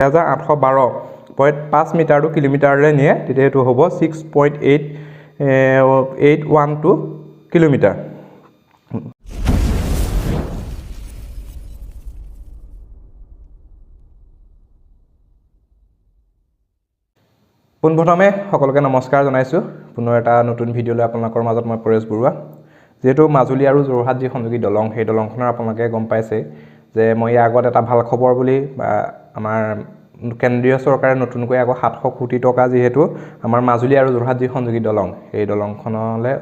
এহেজাৰ আঠশ বাৰ পইণ্ট পাঁচ মিটাৰটো কিলোমিটাৰলৈ নিয়ে তেতিয়া এইটো হ'ব six point eight eight one two kilometre পোনপ্ৰথমে সকলোকে নমস্কাৰ জনাইছোঁ। পুনৰ এটা নতুন ভিডিঅ'লৈ আপোনালোকৰ মাজত মই পৰেশ বৰুৱা যিহেতু মাজুলী আৰু যোৰহাট যি সংযোগী দলং সেই দলংখনৰ আপোনালোকে গম পাইছে যে মই ইয়াৰ আগত এটা ভাল খবৰ বুলি আমাৰ কেন্দ্ৰীয় চৰকাৰে নতুনকৈ আকৌ সাতশ কোটি টকা যিহেতু আমাৰ মাজুলী আৰু যোৰহাট যি সংযোগী দলং সেই দলংখনলৈ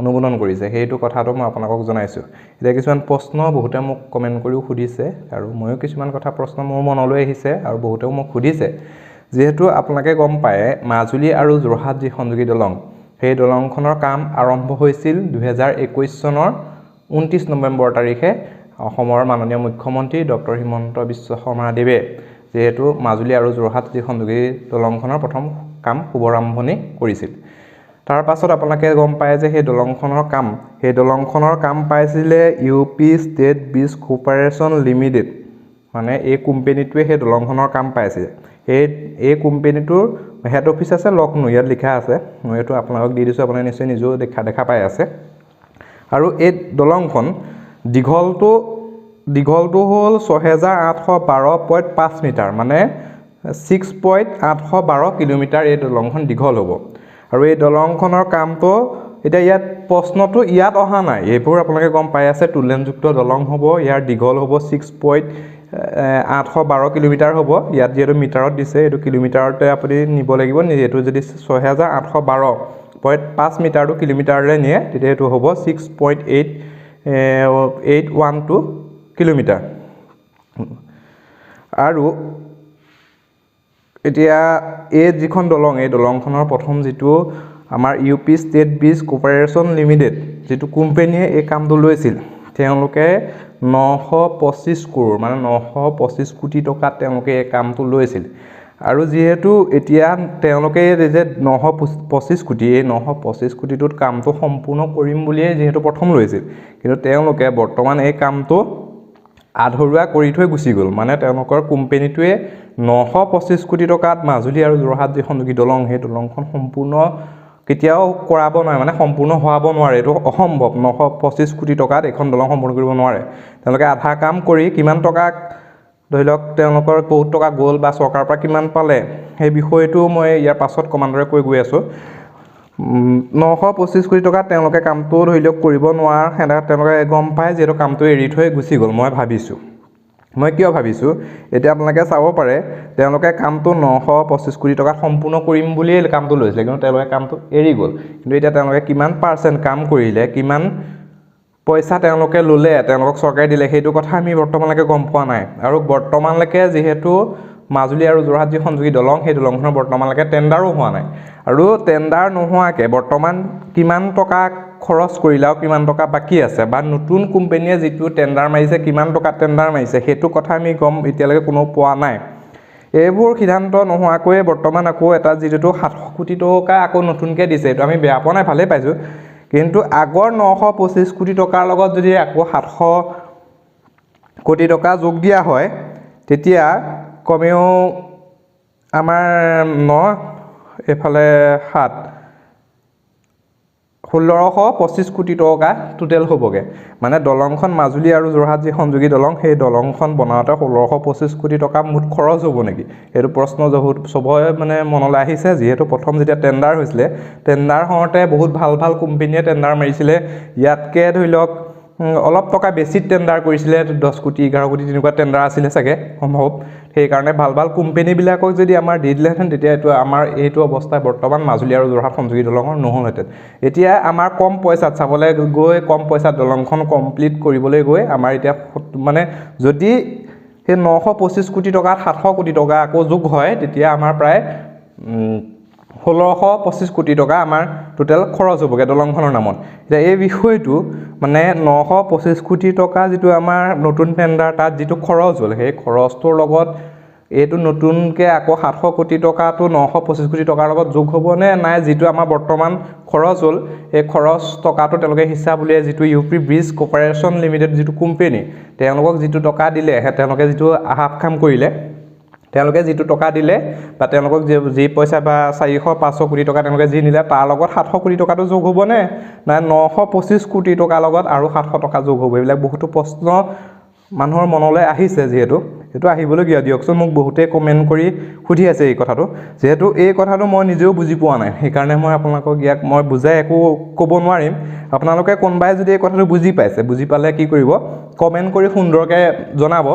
অনুমোদন কৰিছে। সেইটো কথাটো মই আপোনালোকক জনাইছোঁ। এতিয়া কিছুমান প্ৰশ্ন বহুতে মোক কমেণ্ট কৰিও সুধিছে আৰু ময়ো কিছুমান কথা প্ৰশ্ন মোৰ মনলৈ আহিছে আৰু বহুতেও মোক সুধিছে। যিহেতু আপোনালোকে গম পায় মাজুলী আৰু যোৰহাট যি সংযোগী দলং সেই দলংখনৰ কাম আৰম্ভ হৈছিল দুহেজাৰ একৈছ চনৰ ঊনত্ৰিছ নৱেম্বৰ তাৰিখে। অসমৰ মাননীয় মুখ্যমন্ত্ৰী ডক্টৰ হিমন্ত বিশ্ব শৰ্মাদেৱে যিহেতু মাজুলী আৰু যোৰহাট যি সংযোগী দলংখনৰ প্ৰথম কাম শুভাৰম্ভণি কৰিছিল। তাৰ পাছত আপোনালোকে গম পায় যে সেই দলংখনৰ কাম সেই দলংখনৰ কাম পাইছিলে U P state bridge corporation limited মানে এই কোম্পেনীটোৱে সেই দলংখনৰ কাম পাইছিলে। সেই এই কোম্পেনীটোৰ হেড অফিচ আছে লক্ষ্ণৌ ইয়াত লিখা আছে মই এইটো আপোনালোকক দি দিছোঁ আপুনি নিশ্চয় নিজেও দেখা দেখা পাই আছে। আৰু এই দলংখন দীঘলটো দীঘলটো হ'ল ছহেজাৰ আঠশ বাৰ পইণ্ট পাঁচ মিটাৰ মানে ছিক্স পইণ্ট আঠশ বাৰ কিলোমিটাৰ এই দলংখন দীঘল হ'ব। আৰু এই দলংখনৰ কামটো এতিয়া ইয়াত প্ৰশ্নটো ইয়াত অহা নাই। এইবোৰ আপোনালোকে গম পাই আছে টুলেনযুক্ত দলং হ'ব ইয়াৰ দীঘল হ'ব ছিক্স পইণ্ট আঠশ বাৰ কিলোমিটাৰ হ'ব। ইয়াত যিহেতু মিটাৰত দিছে এইটো কিলোমিটাৰতে আপুনি নিব লাগিব। এইটো যদি ছহেজাৰ আঠশ বাৰ পইণ্ট পাঁচ মিটাৰটো কিলোমিটাৰলৈ নিয়ে তেতিয়া এইটো হ'ব six point eight eight one two. Kilometre. আৰু এতিয়া এই যিখন দলং এই দলংখনৰ প্ৰথম যিটো আমাৰ U P state bridge corporation limited যিটো কোম্পেনীয়ে এই কামটো লৈছিল তেওঁলোকে নশ পঁচিছ কৰোৰ মানে নশ পঁচিছ কোটি টকাত তেওঁলোকে এই কামটো লৈছিল। আৰু যিহেতু এতিয়া তেওঁলোকে যে নশ পঁচ- পঁচিছ কোটি এই নশ পঁচিছ কোটিটোত কামটো সম্পূৰ্ণ কৰিম বুলিয়ে যিহেতু প্ৰথম লৈছিল কিন্তু তেওঁলোকে বৰ্তমান এই কামটো আধৰুৱা কৰি থৈ গুচি গ'ল। মানে তেওঁলোকৰ কোম্পেনীটোৱে নশ পঁচিছ কোটি টকাত মাজুলী আৰু যোৰহাট যি সংযোগী দলং সেই দলংখন সম্পূৰ্ণ কেতিয়াও কৰাব নোৱাৰে মানে সম্পূৰ্ণ হোৱাব নোৱাৰে। এইটো অসম্ভৱ। নশ পঁচিছ কোটি টকাত এইখন দলং সম্পূৰ্ণ কৰিব নোৱাৰে। তেওঁলোকে আধা কাম কৰি কিমান টকা ধৰি লওক তেওঁলোকৰ বহুত টকা গ'ল বা চৰকাৰৰ পৰা কিমান পালে সেই বিষয়টো মই ইয়াৰ পাছত কমাণ্ডৰে কৈ গৈ আছোঁ। নশ পঁচিছ কোটি টকাত তেওঁলোকে কামটো ধৰি লওক কৰিব নোৱাৰাৰ সেনে তেওঁলোকে গম পায় যিহেতু কামটো এৰি থৈ গুচি গ'ল মই ভাবিছোঁ। মই কিয় ভাবিছোঁ? এতিয়া আপোনালোকে চাব পাৰে তেওঁলোকে কামটো নশ পঁচিছ কোটি টকাত সম্পূৰ্ণ কৰিম বুলিয়েই কামটো লৈছিলে কিন্তু তেওঁলোকে কামটো এৰি গ'ল। কিন্তু এতিয়া তেওঁলোকে কিমান পাৰ্চেণ্ট কাম কৰিলে কিমান পইচা তেওঁলোকে ল'লে তেওঁলোকক চৰকাৰে দিলে সেইটো কথা আমি বৰ্তমানলৈকে গম পোৱা নাই। আৰু বৰ্তমানলৈকে যিহেতু মাজুলী আৰু যোৰহাট যি সংযোগী দলং সেই দলংখনৰ বৰ্তমানলৈকে টেণ্ডাৰো হোৱা নাই। আৰু টেণ্ডাৰ নোহোৱাকৈ বৰ্তমান কিমান টকা খৰচ কৰিলে আৰু কিমান টকা বাকী আছে বা নতুন কোম্পেনীয়ে যিটো টেণ্ডাৰ মাৰিছে কিমান টকা টেণ্ডাৰ মাৰিছে সেইটো কথা আমি গম এতিয়ালৈকে কোনো পোৱা নাই। এইবোৰ সিদ্ধান্ত নোহোৱাকৈয়ে বৰ্তমান আকৌ এটা যিটো সাতশ কোটি টকা আকৌ নতুনকৈ দিছে এইটো আমি বেয়া পোৱা নাই ভালেই পাইছোঁ। কিন্তু আগৰ নশ পঁচিছ কোটি টকাৰ লগত যদি আকৌ সাতশ কোটি টকা যোগ দিয়া হয় তেতিয়া কমেও আমাৰ ন এইফালে সাত। ষোল্লশ পঁচিছ কোটি টকা টোটেল হ'বগৈ। মানে দলংখন মাজুলী আৰু যোৰহাট যি সংযোগী দলং সেই দলংখন বনাওঁতে ষোল্লশ পঁচিছ কোটি টকা মুঠ খৰচ হ'ব নেকি? এইটো প্ৰশ্ন বহুত চবৰে মানে মনলৈ আহিছে যিহেতু প্ৰথম যেতিয়া টেণ্ডাৰ হৈছিলে টেণ্ডাৰ হওঁতে বহুত ভাল ভাল কোম্পেনীয়ে টেণ্ডাৰ মাৰিছিলে। ইয়াতকৈ ধৰি লওক অলপ টকা বেছি টেণ্ডাৰ কৰিছিলে দহ কোটি এঘাৰ কোটি তেনেকুৱা টেণ্ডাৰ আছিলে চাগে সম্ভৱ। সেইকাৰণে ভাল ভাল কোম্পেনীবিলাকক যদি আমাৰ দি দিলেহেঁতেন তেতিয়া এইটো আমাৰ এইটো অৱস্থা বৰ্তমান মাজুলী আৰু যোৰহাট সংযোগী দলঙৰ নহ'লহেঁতেন। এতিয়া আমাৰ কম পইচাত চাবলৈ গৈ কম পইচাত দলংখন কমপ্লিট কৰিবলৈ গৈ আমাৰ এতিয়া মানে যদি সেই নশ পঁচিছ কোটি টকাত সাতশ কোটি টকা আকৌ যোগ হয় তেতিয়া আমাৰ প্ৰায় ষোল্লশ পঁচিছ কোটি টকা আমাৰ টোটেল খৰচ হ'বগৈ দলংখনৰ নামত। এতিয়া এই বিষয়টো মানে নশ পঁচিছ কোটি টকা যিটো আমাৰ নতুন টেণ্ডাৰ তাত যিটো খৰচ হ'ল সেই খৰচটোৰ লগত এইটো নতুনকৈ আকৌ সাতশ কোটি টকাটো নশ পঁচিছ কোটি টকাৰ লগত যোগ হ'বনে নাই যিটো আমাৰ বৰ্তমান খৰচ হ'ল সেই খৰচ টকাটো তেওঁলোকে হিচাপ উলিয়াই যিটো U P bridge corporation limited যিটো কোম্পেনী তেওঁলোকক যিটো টকা দিলে তেওঁলোকে যিটো আহাপ কাম কৰিলে তেওঁলোকে যিটো টকা দিলে বা তেওঁলোকক যি যি পইচা বা চাৰিশ পাঁচশ কোটি টকা তেওঁলোকে যি নিলে তাৰ লগত সাতশ কোটি টকাটো যোগ হ'বনে? নাই নশ পঁচিছ কোটি টকাৰ লগত আৰু সাতশ টকা যোগ হ'ব? এইবিলাক বহুতো প্ৰশ্ন মানুহৰ মনলৈ আহিছে যিহেতু। সেইটো আহিবলগীয়া দিয়কচোন মোক বহুতেই কমেণ্ট কৰি সুধি আছে এই কথাটো। যিহেতু এই কথাটো মই নিজেও বুজি পোৱা নাই সেইকাৰণে মই আপোনালোকক ইয়াক মই বুজাই একো ক'ব নোৱাৰিম। আপোনালোকে কোনোবাই যদি এই কথাটো বুজি পাইছে বুজি পালে কি কৰিব? কমেণ্ট কৰি সুন্দৰকৈ জনাব।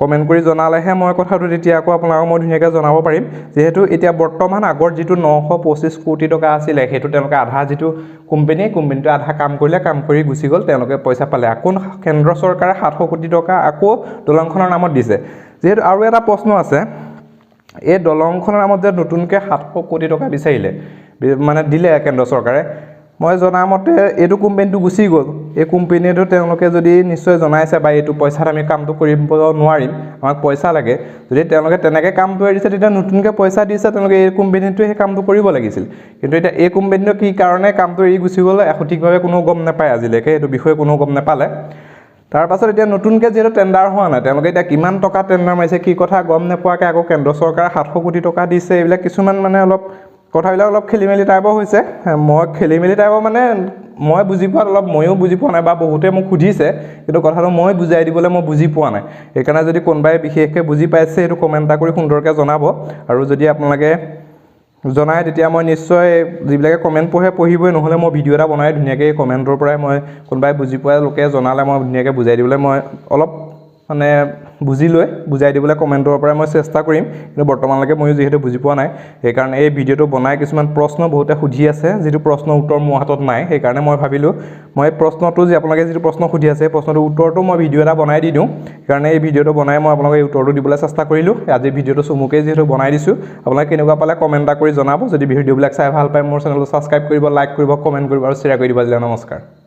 কমেণ্ট কৰি জনালেহে মই কথাটো তেতিয়া আকৌ আপোনালোকক মই ধুনীয়াকৈ জনাব পাৰিম। যিহেতু এতিয়া বৰ্তমান আগৰ যিটো নশ পঁচিছ কোটি টকা আছিলে সেইটো তেওঁলোকে আধা যিটো কোম্পেনী কোম্পেনীটোৱে আধা কাম কৰিলে কাম কৰি গুচি গ'ল তেওঁলোকে পইচা পালে। আকৌ কেন্দ্ৰ চৰকাৰে সাতশ কোটি টকা আকৌ দলংখনৰ নামত দিছে। যিহেতু আৰু এটা প্ৰশ্ন আছে এই দলংখনৰ নামত যে নতুনকৈ সাতশ কোটি টকা বিচাৰিলে মানে দিলে কেন্দ্ৰ চৰকাৰে মই জনামতে এইটো কোম্পেনীটো গুচি গ'ল। এই কোম্পেনীটো তেওঁলোকে যদি নিশ্চয় জনাইছে বা এইটো পইচাত আমি কামটো কৰিব নোৱাৰিম আমাক পইচা লাগে যদি তেওঁলোকে তেনেকৈ কামটো এৰি দিছে তেতিয়া নতুনকৈ পইচা দিছে তেওঁলোকে এই কোম্পেনীটোৱে সেই কামটো কৰিব লাগিছিল। কিন্তু এতিয়া এই কোম্পেনীটো কি কাৰণে কামটো এৰি গুচি গ'ল সঠিকভাৱে কোনো গম নাপায় আজিলৈকে এইটো বিষয়ে কোনো গম নাপালে। তাৰপাছত এতিয়া নতুনকৈ যিহেতু টেণ্ডাৰ হোৱা নাই তেওঁলোকে এতিয়া কিমান টকা টেণ্ডাৰ মাৰিছে কি কথা গম নোপোৱাকৈ আকৌ কেন্দ্ৰ চৰকাৰে সাতশ কোটি টকা দিছে এইবিলাক কিছুমান মানে অলপ কথাবিলাক অলপ খেলি মেলি টাইপৰ হৈছে। মই খেলি মেলি টাইপৰ মানে মই বুজি পোৱাত অলপ ময়ো বুজি পোৱা নাই বা বহুতে মোক সুধিছে কিন্তু কথাটো মই বুজাই দিবলৈ মই বুজি পোৱা নাই। সেইকাৰণে যদি কোনোবাই বিশেষকৈ বুজি পাইছে সেইটো কমেণ্ট এটা কৰি সুন্দৰকৈ জনাব। আৰু যদি আপোনালোকে জনাই তেতিয়া মই নিশ্চয় যিবিলাকে কমেণ্ট পঢ়ে পঢ়িবই নহ'লে মই ভিডিঅ' এটা বনাই ধুনীয়াকৈ কমেণ্টৰ পৰাই মই কোনোবাই বুজি পোৱা লোকে জনালে মই ধুনীয়াকৈ বুজাই দিবলৈ মই অলপ মানে বুজি লৈ বুজাই দিবলৈ কমেণ্টৰ পৰাই মই চেষ্টা কৰিম। কিন্তু বৰ্তমানলৈকে ময়ো যিহেতু বুজি পোৱা নাই সেইকাৰণে এই ভিডিঅ'টো বনাই কিছুমান প্ৰশ্ন বহুতে সুধি আছে যিটো প্ৰশ্নৰ উত্তৰ মোৰ হাতত নাই। সেইকাৰণে মই ভাবিলোঁ মই প্ৰশ্নটো যে আপোনালোকে যিটো প্ৰশ্ন সুধি আছে প্ৰশ্নটোৰ উত্তৰটো মই ভিডিঅ' এটা বনাই দি দিওঁ। সেইকাৰণে এই ভিডিঅ'টো বনাই মই আপোনালোকক এই উত্তৰটো দিবলৈ চেষ্টা কৰিলোঁ। আজি ভিডিঅ'টো চমুকৈ যিহেতু বনাই দিছোঁ আপোনালোকে কেনেকুৱা পালে কমেণ্ট এটা কৰি জনাব। যদি ভিডিঅ'বিলাক চাই ভাল পায় মোৰ চেনেলটো ছাবস্ক্ৰাইব কৰিব লাইক কৰিব কমেণ্ট কৰিব আৰু শ্বেয়াৰ কৰি দিব আজিলৈ। নমস্কাৰ।